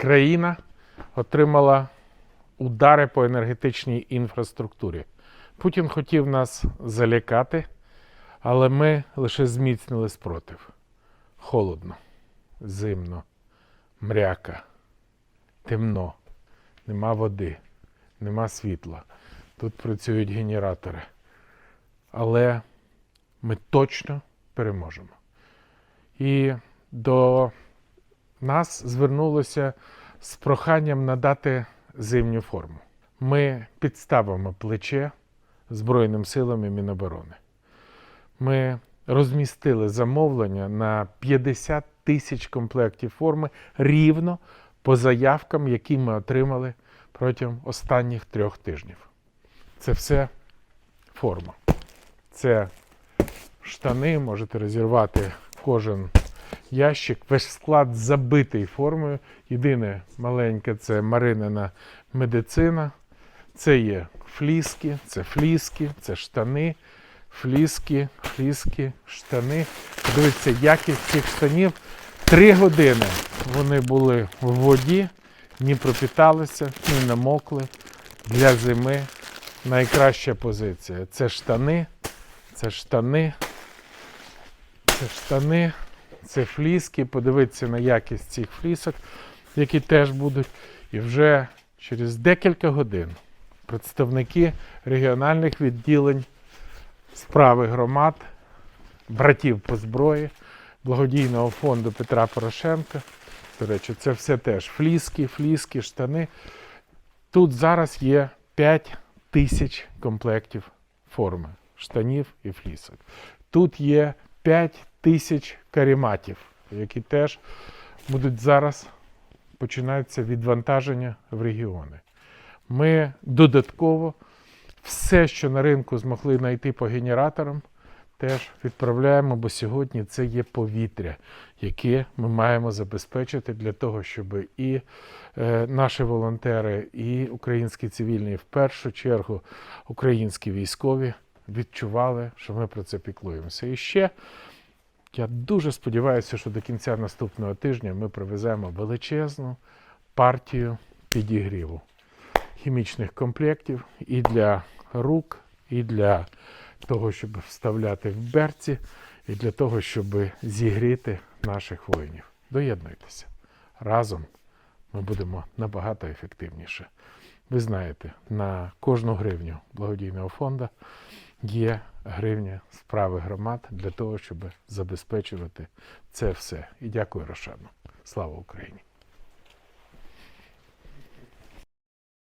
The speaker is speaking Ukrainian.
країна отримала удари по енергетичній інфраструктурі. Путін хотів нас залякати, але ми лише зміцнили спротив. Холодно, зимно, мряка, темно, нема води, нема світла. Тут працюють генератори. Але ми точно переможемо. І до нас звернулося з проханням надати зимню форму. Ми підставимо плече Збройним силам і Міноборони. Ми розмістили замовлення на 50 тисяч комплектів форми рівно по заявкам, які ми отримали протягом останніх трьох тижнів. Це все форма. Це штани, можете розірвати кожен ящик. Весь склад забитий формою. Єдине маленьке це маринина медицина. Це є фліски, це фліски, це штани, фліски, фліски, штани. Подивіться, якість цих штанів. Три години вони були в воді, ні пропіталися, ні намокли. Для зими найкраща позиція. Це штани, це штани, це штани, це фліски. Подивіться на якість цих флісок, які теж будуть. І вже через декілька годин представники регіональних відділень справи громад, братів по зброї, благодійного фонду Петра Порошенка. До речі, це все теж фліски, фліски, штани. Тут зараз є 5 тисяч комплектів форми, штанів і флісок. Тут є 5 тисяч каріматів, які теж будуть зараз починаються відвантаження в регіони. Ми додатково все, що на ринку змогли знайти по генераторам, теж відправляємо, бо сьогодні це є повітря, яке ми маємо забезпечити для того, щоб і е, наші волонтери, і українські цивільні, в першу чергу українські військові відчували, що ми про це піклуємося. І ще я дуже сподіваюся, що до кінця наступного тижня ми привеземо величезну партію підігріву хімічних комплектів і для рук, і для того, щоб вставляти в берці, і для того, щоб зігріти наших воїнів. Доєднуйтеся. Разом ми будемо набагато ефективніше. Ви знаєте, на кожну гривню благодійного фонду є гривня справи громад для того, щоб забезпечувати це все. І дякую, Рошану. Слава Україні!